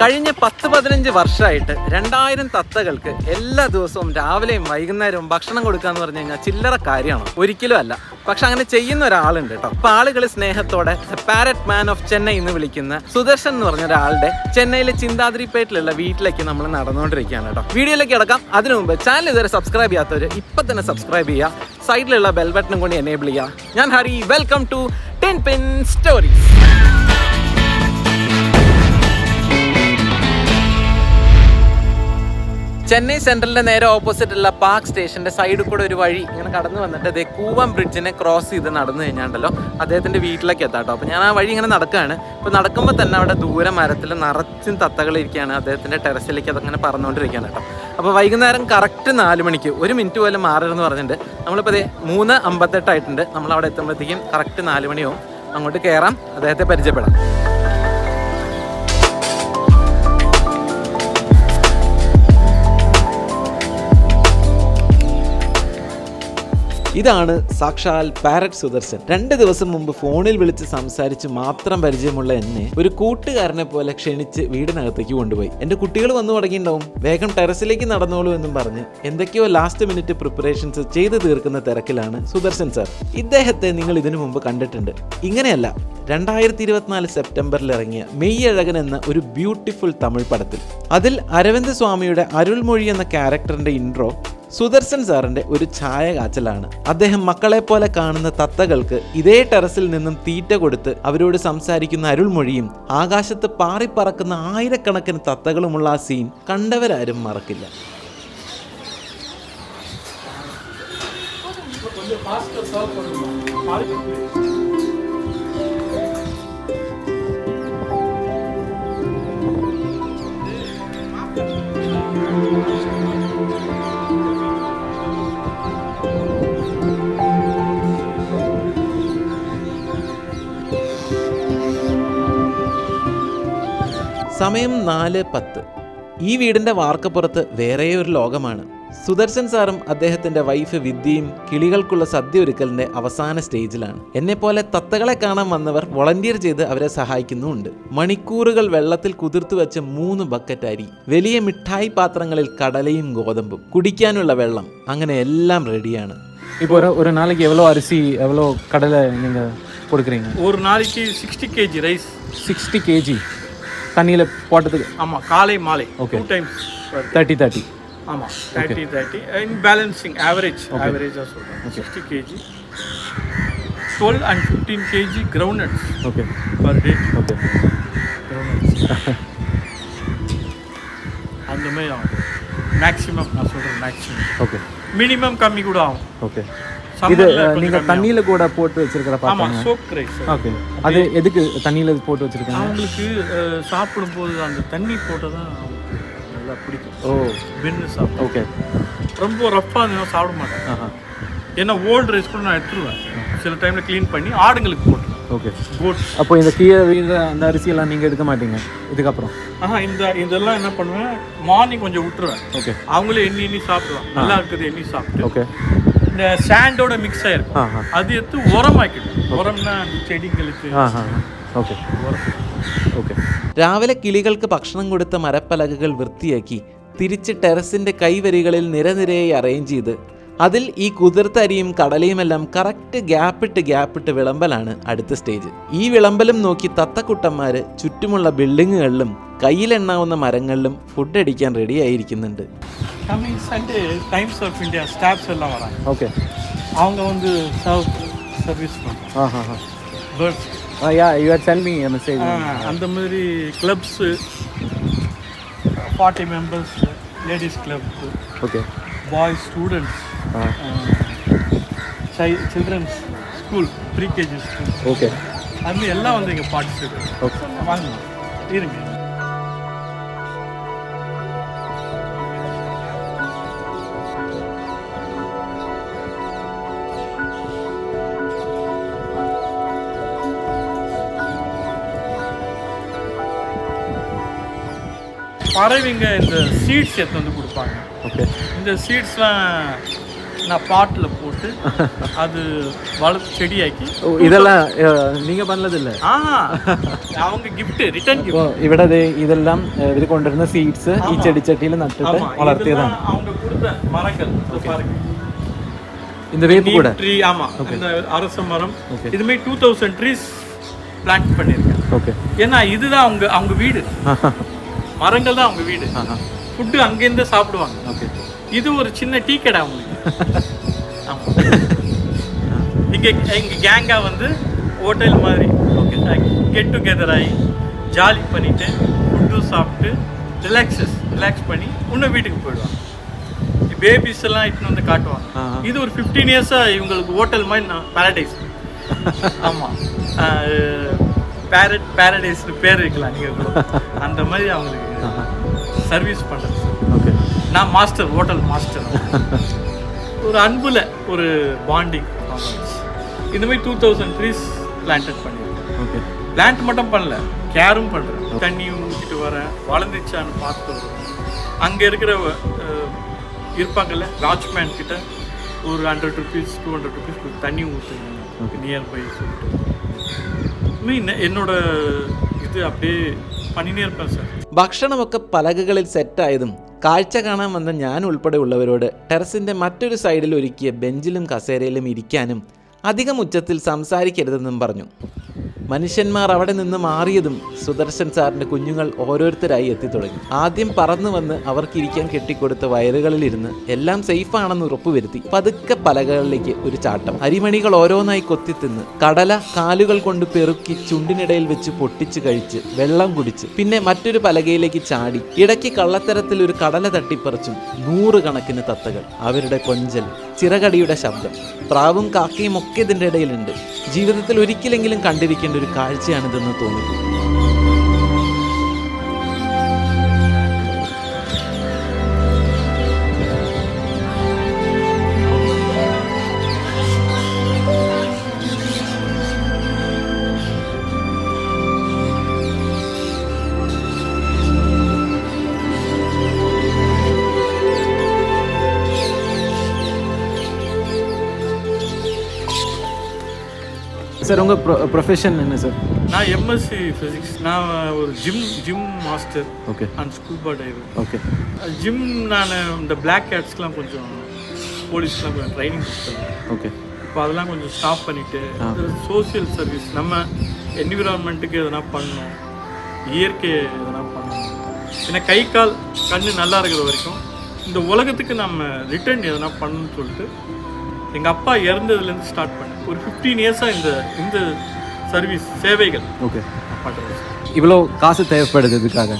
കഴിഞ്ഞ പത്ത് പതിനഞ്ച് വർഷമായിട്ട് രണ്ടായിരം തത്തകൾക്ക് എല്ലാ ദിവസവും രാവിലെയും വൈകുന്നേരവും ഭക്ഷണം കൊടുക്കുക എന്ന് പറഞ്ഞു കഴിഞ്ഞാൽ ചില്ലറ കാര്യമാണ്. ഒരിക്കലും അല്ല. പക്ഷെ അങ്ങനെ ചെയ്യുന്ന ഒരാളുണ്ട് കേട്ടോ. അപ്പൊ ആളുകൾ സ്നേഹത്തോടെ പാരറ്റ് മാൻ ഓഫ് ചെന്നൈ എന്ന് വിളിക്കുന്ന സുദർശൻ എന്ന് പറഞ്ഞ ഒരാളുടെ ചെന്നൈയിലെ ചിന്താതിരിപ്പേട്ടിലുള്ള വീട്ടിലേക്ക് നമ്മൾ നടന്നുകൊണ്ടിരിക്കുകയാണ് കേട്ടോ. വീഡിയോയിലേക്ക് കിടക്കാം. അതിനു മുമ്പ് ചാനൽ ഇതുവരെ സബ്സ്ക്രൈബ് ചെയ്യാത്തവർ ഇപ്പൊ തന്നെ സബ്സ്ക്രൈബ് ചെയ്യുക. സൈഡിലുള്ള ബെൽ ബട്ടൺ കൊണ്ട് എനേബിൾ ചെയ്യുക. ഞാൻ Hari. Welcome to ten pin stories. Chennai സെൻട്രലിന്റെ നേരെ ഓപ്പോസിറ്റ് ഉള്ള പാർക്ക് സ്റ്റേഷന്റെ സൈഡിൽ കൂടെ ഒരു വഴി ഇങ്ങനെ കടന്നു വന്നിട്ട് ദേ കൂവം ബ്രിഡ്ജിനെ ക്രോസ് ചെയ്ത് നടന്നു കഴിഞ്ഞാണ്ടല്ലോ അദ്ദേഹത്തിന്റെ വീട്ടിലേക്ക് എത്താം കേട്ടോ. അപ്പൊ ഞാൻ ആ വഴി ഇങ്ങനെ നടക്കുകയാണ് ഇപ്പൊ നടക്കുമ്പോൾ തന്നെ അവിടെ ദൂരെ മരത്തിൽ നിറച്ചും തത്തകൾ ഇരിക്കുകയാണ് അദ്ദേഹത്തിന്റെ ടെറസിലേക്ക് അതങ്ങനെ പറന്നുകൊണ്ടിരിക്കുകയാണ് കേട്ടോ. അപ്പോൾ വൈകുന്നേരം കറക്റ്റ് നാല് മണിക്ക് ഒരു മിനിറ്റ് പോലും മാറരുതെന്ന് പറഞ്ഞിട്ടുണ്ട്. നമ്മളിപ്പോൾ ദേ മൂന്ന് അമ്പത്തെട്ടായിട്ടുണ്ട് നമ്മൾ അവിടെ എത്തുമ്പോഴത്തേക്കും കറക്റ്റ് നാല് മണിയാവും. അങ്ങോട്ട് കയറാം അദ്ദേഹത്തെ പരിചയപ്പെടാം. ഇതാണ് സാക്ഷാൽ പാരറ്റ് സുദർശൻ. രണ്ട് ദിവസം മുമ്പ് ഫോണിൽ വിളിച്ച് സംസാരിച്ച് മാത്രം പരിചയമുള്ള എന്നെ ഒരു കൂട്ടുകാരനെ പോലെ ക്ഷണിച്ച് വീടിനകത്തേക്ക് കൊണ്ടുപോയി. എന്റെ കുട്ടികൾ വന്നു തുടങ്ങിയിട്ടുണ്ടാവും. വേഗം ടെറസിലേക്ക് നടന്നോളൂ എന്നും പറഞ്ഞ് എന്തൊക്കെയോ ലാസ്റ്റ് മിനിറ്റ് പ്രിപ്പറേഷൻസ് ചെയ്തു തീർക്കുന്ന തിരക്കിലാണ് സുദർശൻ സാർ ഇദ്ദേഹത്തെ നിങ്ങൾ ഇതിനു മുമ്പ് കണ്ടിട്ടുണ്ട്. ഇങ്ങനെയല്ല രണ്ടായിരത്തി ഇരുപത്തിനാല് സെപ്റ്റംബറിൽ ഇറങ്ങിയ മെയ്യഴകൻ എന്ന ഒരു ബ്യൂട്ടിഫുൾ തമിഴ് പടത്തിൽ. അതിൽ അരവിന്ദ് സ്വാമിയുടെ അരുൾമൊഴി എന്ന ക്യാരക്ടറിന്റെ ഇൻട്രോ സുദർശൻ സാറിന്റെ ഒരു ഛായ കാച്ചലാണ് അദ്ദേഹം മക്കളെ പോലെ കാണുന്ന തത്തകൾക്ക് ഇതേ ടെറസിൽ നിന്നും തീറ്റ കൊടുത്ത് അവരോട് സംസാരിക്കുന്ന അരുൾമൊഴിയും ആകാശത്ത് പാറിപ്പറക്കുന്ന ആയിരക്കണക്കിന് തത്തകളുമുള്ള ആ സീൻ കണ്ടവരാരും മറക്കില്ല. സമയം നാല് പത്ത് ഈ വീടിന്റെ വാർക്കപ്പുറത്ത് വേറെ ഒരു ലോകമാണ് സുദർശൻ സാറും അദ്ദേഹത്തിന്റെ വൈഫ് വിദ്യയും കിളികൾക്കുള്ള സദ്യ ഒരുക്കലിന്റെ അവസാന സ്റ്റേജിലാണ് എന്നെപ്പോലെ തത്തകളെ കാണാൻ വന്നവർ വോളണ്ടിയർ ചെയ്ത് അവരെ സഹായിക്കുന്നുമുണ്ട് മണിക്കൂറുകൾ വെള്ളത്തിൽ കുതിർത്തു വെച്ച മൂന്ന് ബക്കറ്റ് അരി വലിയ മിഠായി പാത്രങ്ങളിൽ കടലയും ഗോതമ്പും കുടിക്കാനുള്ള വെള്ളം അങ്ങനെ എല്ലാം റെഡിയാണ് இப்போ ஒரு ஒரு நாளைக்கு எவ்வளோ அரிசி எவ்வளோ கடலை நீங்கள் கொடுக்குறீங்க ஒரு நாளைக்கு sixty KG rice sixty KG தண்ணியில் போட்டதுக்கு. ஆமாம் காலை மாலை. டூ டைம்ஸ் தேர்ட்டி தேர்ட்டி ஆமாம் thirty thirty in balancing average ஆவரேஜாக சொல்கிறேன் sixty KG twelve and fifteen KG ground okay per day okay அந்த மாதிரி ஆகும். மேக்ஸிமம் நான் சொல்கிறேன் மேக்ஸிமம் ஓகே மினிமம் கம்மி கூட ஆகும். ஓகே இது கம்மி தண்ணியில் கூட போட்டு வச்சிருக்கிற பார்த்தாங்க. சோப் ரைஸ் ஓகே அது எதுக்கு தண்ணியில் போட்டு வச்சிருக்கீங்க? அவங்களுக்கு சாப்பிடும்போது அந்த தண்ணி போட்டால் தான் அவங்களுக்கு நல்லா பிடிக்கும். ஓ. வெண்ணு சாப்பிடும் ஓகே ரொம்ப ரஃப்பாக இருந்ததுன்னா சாப்பிட மாட்டேன். ஏன்னா ஓல்டு ரைஸ் கூட நான் எடுத்துருவேன். சில டைமில் க்ளீன் பண்ணி ஆடுங்களுக்கு போட்டுருவேன் ஓகே கோட்ஸ் அப்போ இந்த கீழே வீழ்ற அந்த அரிசியெல்லாம் நீங்கள் எடுக்க மாட்டீங்க? இதுக்கப்புறம்? ஆஹா இந்த இதெல்லாம் என்ன பண்ணுவேன்? மார்னிங் கொஞ்சம் விட்டுருவேன். ஓகே அவங்களே எண்ணி எண்ணி சாப்பிடுவாங்க நல்லா இருக்குது எண்ணி சாப்பிட்டு. ஓகே இந்த சாண்டோட மிக்ஸ் ஆயிருக்கும் ஆஹா அது எடுத்து உரமாக்கிடும் உரம்னா அந்த செடிங்களுக்கு ஆஹா ஓகே உரம் ஓகே രാവിലെ കിളികൾക്ക് ഭക്ഷണം കൊടുത്ത മരപ്പലകകൾ വൃത്തിയാക്കി തിരിച്ച് ടെറസിന്റെ കൈവരികളിൽ നിരനിരയായി അറേഞ്ച് ചെയ്ത് അതിൽ ഈ കുതിർത്ത അരിയും കടലയുമെല്ലാം കറക്റ്റ് ഗ്യാപ്പിട്ട് ഗ്യാപ്പിട്ട് വിളമ്പലാണ് അടുത്ത സ്റ്റേജ് ഈ വിളമ്പലും നോക്കി തത്തക്കുട്ടന്മാര് ചുറ്റുമുള്ള ബിൽഡിങ്ങുകളിലും കയ്യിലെണ്ണാവുന്ന മരങ്ങളിലും ഫുഡ് അടിക്കാൻ ready ആയിരിക്കുന്നുണ്ട് coming Sunday Times of India staffs எல்லாம் வராங்க ஓகே அவங்க வந்து சர்வ் சர்வீஸ் பண்ணுறாங்க ஆஹா ஹா birds yeah you are sent me message அந்த மாதிரி clubs forty members ladies club okay boys students ஆ childrens school pre KG school okay அது எல்லாம் வந்து இங்கே பார்ட்டிசிபேட் ஓகே வாங்க. இருங்க. பறவைங்க இந்த சீட்ஸ் எடுத்து வந்து கொடுப்பாங்க. ஓகே இந்த சீட்ஸ்லாம் நான் பாட்டில் போட்டு அது வளர்த்து செடியாக்கி ഓ, ഇതെല്ലാം ഏ, നീങ്ക പറഞ്ഞതില്ലേ ஆ அவங்க gift ரிட்டர்ன் gift അപ്പോൾ ഇവിടെ ദേ ഇതെല്ലാം ഇവർ കൊണ്ടുവരുന്ന സീഡ്സ് ഈ ചെടിച്ചട്ടിയിൽ നട്ടിട്ട് ஆமா വളർത്തിയതാണ് இதெல்லாம் அவங்க கொடுத்த மரங்கள் இதோ பாருங்க இந்த வேப்பு கூட ட்ரீ ஆமா இந்த அரச மரம் இதுமே டூ தௌசண்ட் ட்ரீஸ் பிளான்ட் பண்ணியிருக்கேன் ஓகே ஏன்னா இதுதான் அவங்க அவங்க வீடு மரங்கள் தான் அவங்க வீடு ஃபுட்டு அங்கேருந்து சாப்பிடுவாங்க ஓகே இது ஒரு சின்ன டீ கடை அவங்களுக்கு இங்க எங்க கேங்கா வந்து ஹோட்டல் மாதிரி. கெட் டுகெதர் ஆகி ஜாலி பண்ணிட்டு ஃபுட்டு சாப்பிட்டு ரிலாக்ஸஸ் ரிலாக்ஸ் பண்ணி இன்னும் வீட்டுக்கு போயிடுவாங்க. பேபிஸ் எல்லாம் இட்டுன்னு வந்து காட்டுவாங்க. இது ஒரு ஃபிஃப்டீன் இயர்ஸா இவங்களுக்கு ஹோட்டல் மாதிரி நான் பேரடைஸ் ஆமா. பேரட் பேரடைஸ்னு பேர் வைக்கலாம் நீங்க கூட. அந்த மாதிரி அவங்களுக்கு சர்வீஸ் பண்றது. ஓகே நான் மாஸ்டர் ஹோட்டல் மாஸ்டர் ஒரு அன்புல ஒரு பாண்டிங் இந்த மாதிரி டூ தௌசண்ட் ட்ரீஸ் பிளான்டட் பண்ணியிருக்கேன் ஓகே பிளான்ட் மட்டும் பண்ணல கேரும் பண்ணுறேன் தண்ணி ஊற்றிட்டு வரேன் வளர்ந்துச்சான்னு பார்த்துட்டு வருவேன் அங்கே இருக்கிற அஹ், இருப்பாங்கல்ல வாட்ச்மேன் கிட்ட ஒரு hundred rupees two hundred rupees தண்ணி ஊற்றுங்க நியர்பை சொல்லிட்டு மீன் என்னோட இது அப்படியே பண்ணினே இருப்பேன் சார் ഭക്ഷണമൊക്കെ പലകകളിൽ സെറ്റായതും കാഴ്ച കാണാൻ വന്ന ഞാൻ ഉൾപ്പെടെ ഉള്ളവരോട് ടെറസിന്റെ മറ്റൊരു സൈഡിൽ ഒരുക്കിയ ബെഞ്ചിലും കസേരയിലും ഇരിക്കാനും അധികം ഉച്ചത്തിൽ സംസാരിക്കരുതെന്നും പറഞ്ഞു. മനുഷ്യന്മാർ അവിടെ നിന്ന് മാറിയതും സുദർശൻ സാറിന്റെ കുഞ്ഞുങ്ങൾ ഓരോരുത്തരായി എത്തിത്തുടങ്ങി. ആദ്യം പറന്നു വന്ന് അവർക്കിരിക്കാൻ കെട്ടിക്കൊടുത്ത വയറുകളിലിരുന്ന് എല്ലാം സേഫാണെന്ന് ഉറപ്പുവരുത്തി പതുക്കെ പലകളിലേക്ക് ഒരു ചാട്ടം. അരിമണികൾ ഓരോന്നായി കൊത്തിത്തിന്ന് കടല കാലുകൾ കൊണ്ട് പെറുക്കി ചുണ്ടിനിടയിൽ വെച്ച് പൊട്ടിച്ച് കഴിച്ച് വെള്ളം കുടിച്ച് പിന്നെ മറ്റൊരു പലകയിലേക്ക് ചാടി ഇടയ്ക്ക് കള്ളത്തരത്തിൽ ഒരു കടല തട്ടിപ്പറിച്ചും നൂറുകണക്കിന് തത്തകൾ. അവരുടെ കൊഞ്ചൽ ചിറകടിയുടെ ശബ്ദം പ്രാവും കാക്കയും ഒക്കെ ഇതിന്റെ ഇടയിലുണ്ട്. ജീവിതത്തിൽ ഒരിക്കലെങ്കിലും കണ്ടിരിക്കേണ്ട ഒരു കാഴ്ചയാണിതെന്ന് തോന്നുന്നു. சார் உங்கள் ப்ரொ ப்ரொஃபஷன் என்ன சார்? நான் எம்எஸ்சி ஃபிசிக்ஸ் நான் ஒரு gym gym master okay and scuba diver okay gym நான் இந்த பிளாக் கேட்ஸ்க்கெலாம் கொஞ்சம் போலீஸ்லாம் கொஞ்சம் ட்ரைனிங் கொடுத்தேன். ஓகே இப்போ அதெல்லாம் கொஞ்சம் ஸ்டாப் பண்ணிவிட்டு சோஷியல் சர்வீஸ் நம்ம என்விரான்மெண்ட்டுக்கு எதனா பண்ணணும் இயற்கை எதனா பண்ணணும். ஏன்னா கை கால் கண்ணு நல்லா இருக்கிற வரைக்கும் இந்த உலகத்துக்கு நம்ம ரிட்டர்ன் எதனா பண்ணணும்னு சொல்லிட்டு எங்கள் அப்பா இறந்ததுலேருந்து ஸ்டார்ட் பண்ணேன். ஒரு ஃபிஃப்டீன் இயர்ஸாக இந்த இந்த சர்வீஸ் சேவைகள். ஓகே இவ்வளோ காசு தேவைப்படுது இதுக்காக.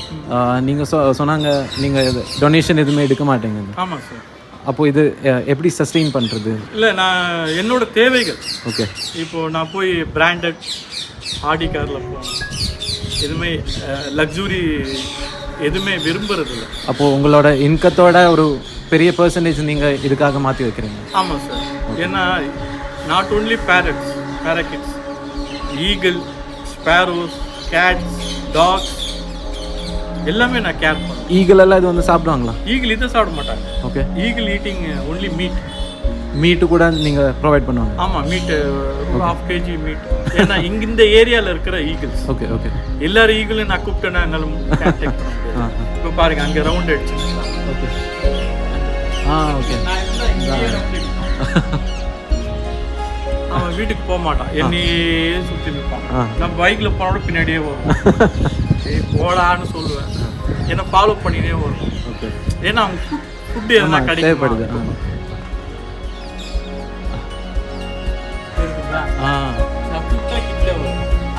நீங்கள் சொ சொன்னாங்க நீங்கள் டொனேஷன் எதுவுமே எடுக்க மாட்டீங்க ஆமாம் சார் அப்போ இது எப்படி சஸ்டெயின் பண்ணுறது இல்லை நான் என்னோட தேவைகள். ஓகே இப்போ நான் போய் பிராண்டட் ஆடி காரில் போகணும் எதுவுமே லக்ஸுரி எதுவுமே விரும்புறது இல்லை அப்போது உங்களோட இன்கத்தோட ஒரு பெரிய பர்சன்டேஜ் நீங்கள் இதுக்காக மாற்றி வைக்கிறீங்க. ஆமாம் சார் ஏன்னா not only parrots parakeets eagle sparrows cats dogs எல்லாமே நான் கேர் பண்ணேன் ஈகிள் எல்லாம் இது வந்து சாப்பிடுவாங்களா? ஈகிள் இதை சாப்பிட மாட்டாங்க. Okay eagle eating only meat meat கூட நீங்கள் ப்ரொவைட் பண்ணுவாங்க. ஆமாம் மீட் ஒரு ஹாஃப் கேஜி மீட் ஏன்னா இங்க இந்த ஏரியாவில் இருக்கிற ஈகிள்ஸ் ஓகே ஓகே எல்லாரும் ஈகிளும் நான் கூப்பிட்டேன்னா என்னால இப்போ பாருங்க அங்கே ரவுண்ட் அடிச்சுக்கலாம் ஓகே ஆ ஓகே அவன் வீட்டுக்கு போக மாட்டான். என்னையே சுற்றி நிற்பான் ஆ. நம்ம பைக்கில் போனோட பின்னாடியே வரும் போடான்னு சொல்லுவேன். என்னை ஃபாலோ பண்ணினே வரும் ஏன்னா அவங்க ஃபுட் ஃபுட் எதனா நான் வரும்.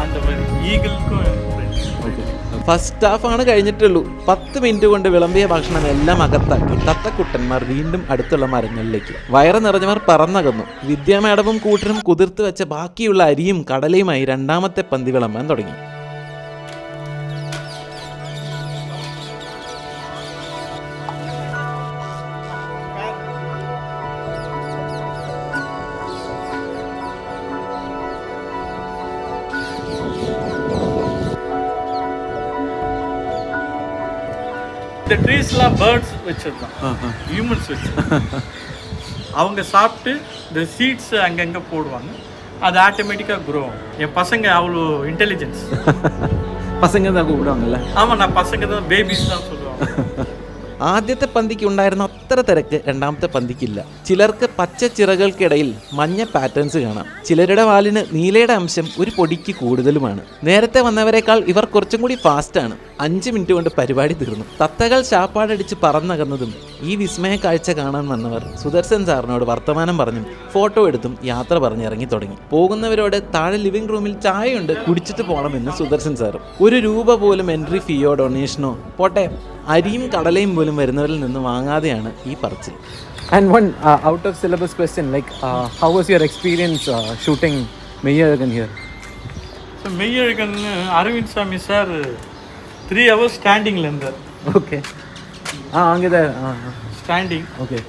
அந்த மாதிரி ஈகிள்க்கும் ഫസ്റ്റ് ഹാഫാണ് കഴിഞ്ഞിട്ടുള്ളൂ. പത്ത് മിനിറ്റ് കൊണ്ട് വിളമ്പിയ ഭക്ഷണം എല്ലാം അകത്താക്കി. തത്തക്കുട്ടന്മാർ വീണ്ടും അടുത്തുള്ള മരങ്ങളിലേക്ക്. വയറ് നിറഞ്ഞവർ പറന്നകന്നു. വിദ്യാ മാഡവും കൂട്ടരും കുതിർത്ത് വെച്ച ബാക്കിയുള്ള അരിയും കടലയുമായി രണ്ടാമത്തെ പന്തി വിളമ്പാൻ തുടങ്ങി. இந்த ட்ரீஸ்லாம் பேர்ட்ஸ் ஆ ஹியூமன்ஸ் வச்சு அவங்க சாப்பிட்டு இந்த சீட்ஸ் அங்கங்கே போடுவாங்க. அது ஆட்டோமேட்டிக்காக க்ரோ என் பசங்க அவ்வளோ இன்டெலிஜென்ஸ் பசங்க தான் கூப்பிடுவாங்கல்ல? ஆமாம் நான் பசங்க தான் பேபிஸ் தான் சொல்லுவாங்க. ആദ്യത്തെ പന്തിക്ക് ഉണ്ടായിരുന്ന അത്ര തിരക്ക് രണ്ടാമത്തെ പന്തിക്കില്ല. ചിലർക്ക് പച്ച ചിറകൾക്കിടയിൽ മഞ്ഞ പാറ്റേൺസ് കാണാം. ചിലരുടെ വാലിന് നീലയുടെ അംശം ഒരു പൊടിക്ക് കൂടുതലുമാണ്. നേരത്തെ വന്നവരെക്കാൾ ഇവർ കുറച്ചും കൂടി ഫാസ്റ്റാണ് അഞ്ച് മിനിറ്റ് കൊണ്ട് പരിപാടി തീർന്നു. തത്തകൾ ശാപ്പാടടിച്ച് പറന്നകന്നതും ഈ വിസ്മയ കാഴ്ച കാണാൻ വന്നവർ സുദർശൻ സാറിനോട് വർത്തമാനം പറഞ്ഞും ഫോട്ടോ എടുത്തും യാത്ര പറഞ്ഞിറങ്ങി തുടങ്ങി പോകുന്നവരോട് താഴെ ലിവിംഗ് റൂമിൽ ചായയുണ്ട് കുടിച്ചിട്ട് പോകണമെന്ന് സുദർശൻ സാറും ഒരു രൂപ പോലും എൻട്രി ഫീയോ ഡൊണേഷനോ പോട്ടെ അരിയും കടലയും പോലും വരുന്നവരിൽ നിന്ന് വാങ്ങാതെയാണ് ഈ പറച്ചിൽ And one uh, out of syllabus question, like uh, how was your experience uh, shooting Meyyaragan here? So மெய்யழகன்னு Aravind சாமி சார் த்ரீ ஹவர்ஸ் ஸ்டாண்டிங்கில் இருந்தார் Okay. Ah, அங்கே தான். ஸ்டாண்டிங் ஓகே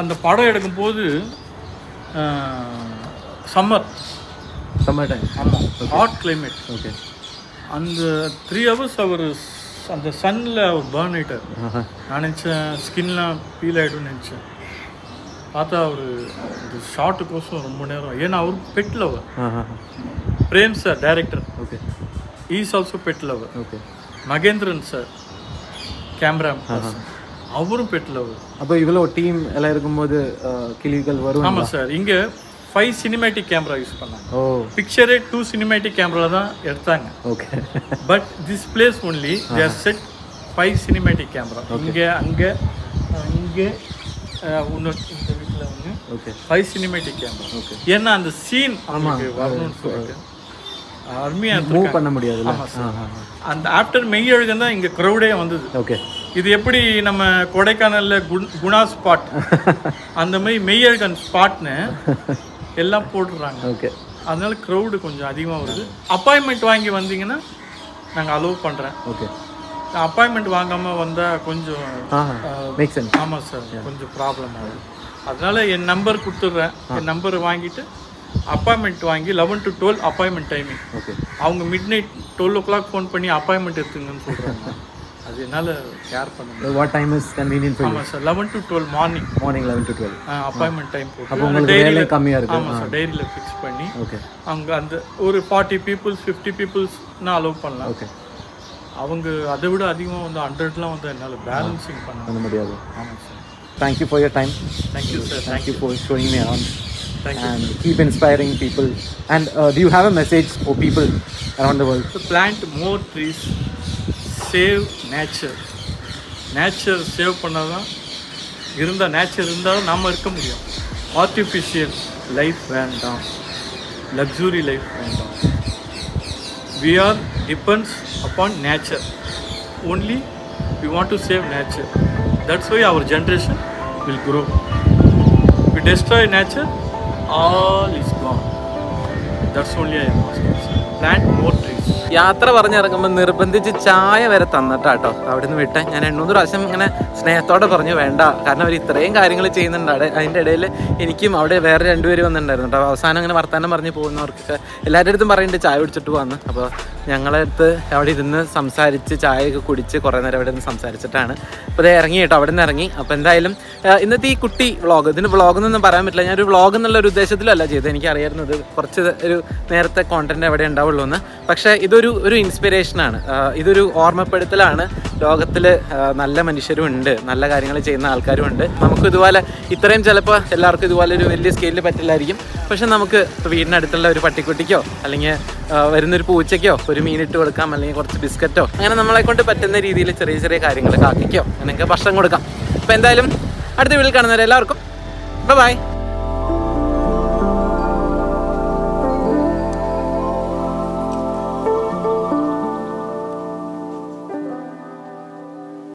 அந்த படம் எடுக்கும்போது சம்மர் சம்மர் டைம் ஆமாம் ஹாட் கிளைமேட் ஓகே அந்த த்ரீ ஹவர்ஸ் அவர் அந்த சன்னில் அவர் பேர்ன் ஆயிட்டார். நான் நினச்சேன் ஸ்கின்லாம் பீல் ஆகிடும்னு நினச்சேன். பார்த்தா அவர் இந்த ஷார்ட்டுக்கோசம் ரொம்ப நேரம். ஏன்னா அவர் pet lover Prem sir director okay is also pet lover okay Mahendran sir camera அவரும் பெட் லவர் அப்போ இவ்வளோ டீம் எல்லாம் இருக்கும்போது கிளிகள் வரும் ஆமாம் சார் இங்கே ஃபைவ் சினிமேட்டிக் கேமரா யூஸ் பண்ணாங்க. ஓ. பிக்சரே டூ சினிமேட்டிக் கேமரா தான் எடுத்தாங்க. Okay but this place only there set five cinematic camera இங்கே அங்கே இங்கே இன்னொரு இந்த வீட்டில் ஒன்று okay five cinematic camera okay ஏன்னா அந்த சீன் அவங்களுக்கு வரணும்னு சொல்லிட்டு. அருமையாக மூவ் பண்ண சார் அந்த ஆஃப்டர் மெய்யழுகம் தான் இங்கே க்ரௌடே வந்தது. ஓகே இது எப்படி நம்ம கொடைக்கானல்ல குண் குணா ஸ்பாட் அந்த மாதிரி மெய்யழகன் ஸ்பாட்னு எல்லாம் போட்டுடுறாங்க ஓகே அதனால க்ரௌடு கொஞ்சம் அதிகமாக வருது. அப்பாயின்மெண்ட் வாங்கி வந்தீங்கன்னா நாங்கள் அலோவ் பண்ணுறேன் ஓகே அப்பாயின்மெண்ட் வாங்காமல் வந்தால் கொஞ்சம் ஆமாம் சார் கொஞ்சம் ப்ராப்ளம் ஆகுது. அதனால என் நம்பர் கொடுத்துட்றேன். என் நம்பர் வாங்கிட்டு அப்பாயின்மெண்ட் வாங்கி eleven to twelve appointment timing okay அவங்க midnight twelve o'clock phone பண்ணி அப்பாயின்மெண்ட் எடுத்துங்கன்னு சொல்கிறாங்க அது என்னால் கேர் பண்ண வாட் டைம் இஸ் கன்வீனியன்ட் ஆமாம் sir eleven to twelve morning morning eleven to twelve appointment time அப்போ உங்களுக்கு வேலை கம்மியாக இருக்கு. ஆமாம் சார் டைரியில் ஃபிக்ஸ் பண்ணி ஓகே அங்கே அந்த ஒரு ஃபார்ட்டி பீப்புள்ஸ் ஃபிஃப்டி பீப்புள்ஸ்னா அலோவ் பண்ணலாம். ஓகே அவங்க அதை விட அதிகமாக வந்து ஹண்ட்ரட்லாம் வந்து என்னால் பேலன்சிங் பண்ண முடியாது. ஆமாம் sir thank you for your time thank you sir thank you for showing me around Thank you. and keep inspiring people. And uh, do you have a message for people around the world? To plant more trees save nature nature save பண்ணால் தான் இருந்தால் nature இருந்தால் நாம் இருக்க முடியும். Artificial life வேண்டாம். Luxury life வேண்டாம். We are depends upon nature only we want to save nature that's why our generation will grow. We destroy nature all is gone. That's only i asking plant more യാത്ര പറഞ്ഞിറങ്ങുമ്പോൾ നിർബന്ധിച്ച് ചായ വരെ തന്നിട്ടാട്ടോ. നിന്ന് വിട്ടേ. ഞാൻ എണ്ണൂറ് പ്രാവശ്യം ഇങ്ങനെ സ്നേഹത്തോടെ പറഞ്ഞു വേണ്ട. കാരണം അവർ ഇത്രയും കാര്യങ്ങൾ ചെയ്യുന്നുണ്ട്. അവിടെ അതിന്റെ ഇടയിൽ എനിക്കും അവിടെ വേറെ രണ്ടുപേര് വന്നിട്ടുണ്ടായിരുന്നു കേട്ടോ അവസാനം അങ്ങനെ വർത്താനം പറഞ്ഞ് പോകുന്നവർക്കൊക്കെ എല്ലാവരുടെ അടുത്തും പറയുന്നുണ്ട് ചായ കുടിച്ചിട്ട് പോകാന്ന് അപ്പോൾ ഞങ്ങളെ അടുത്ത് അവിടെ ഇരുന്ന് സംസാരിച്ച് ചായയൊക്കെ കുടിച്ച് കുറേ നേരം അവിടെ നിന്ന് സംസാരിച്ചിട്ടാണ്. അപ്പോൾ ഇത് ഇറങ്ങി കേട്ടോ. അവിടെ നിന്ന് ഇറങ്ങി. അപ്പോൾ എന്തായാലും ഇന്നത്തെ ഈ കുട്ടി വ്ളോഗ് ഇതിന് വ്ളോഗ് എന്നൊന്നും പറയാൻ പറ്റില്ല. ഞാനൊരു വ്ളോഗ് എന്നുള്ള ഒരു ഉദ്ദേശത്തിലല്ല ചെയ്തത്. ഇത് കുറച്ച് ഒരു നേരത്തെ കോണ്ടന്റ് എവിടെ ഉണ്ടാവുള്ളൂ എന്ന് പക്ഷേ ഇതൊരു ഒരു ഇൻസ്പിറേഷനാണ് ഇതൊരു ഓർമ്മപ്പെടുത്തലാണ്. ലോകത്തിൽ നല്ല മനുഷ്യരും ഉണ്ട് നല്ല കാര്യങ്ങൾ ചെയ്യുന്ന ആൾക്കാരും ഉണ്ട് നമുക്ക് ഇതുപോലെ ഇത്രയും ചിലപ്പോൾ എല്ലാവർക്കും ഇതുപോലെ ഒരു വലിയ സ്കെയിലിൽ പറ്റില്ലായിരിക്കും. പക്ഷെ നമുക്ക് വീടിനടുത്തുള്ള ഒരു പട്ടിക്കുട്ടിക്കോ അല്ലെങ്കിൽ വരുന്നൊരു പൂച്ചയ്ക്കോ ഒരു മീനിട്ട് കൊടുക്കാം അല്ലെങ്കിൽ കുറച്ച് ബിസ്ക്കറ്റോ അങ്ങനെ നമ്മളെ കൊണ്ട് പറ്റുന്ന രീതിയിൽ ചെറിയ ചെറിയ കാര്യങ്ങൾ കാക്കിക്കോ അങ്ങനെയൊക്കെ ഭക്ഷണം കൊടുക്കാം. അപ്പോൾ എന്തായാലും അടുത്ത വീട്ടിൽ കാണുന്നവരെല്ലാവർക്കും ബൈ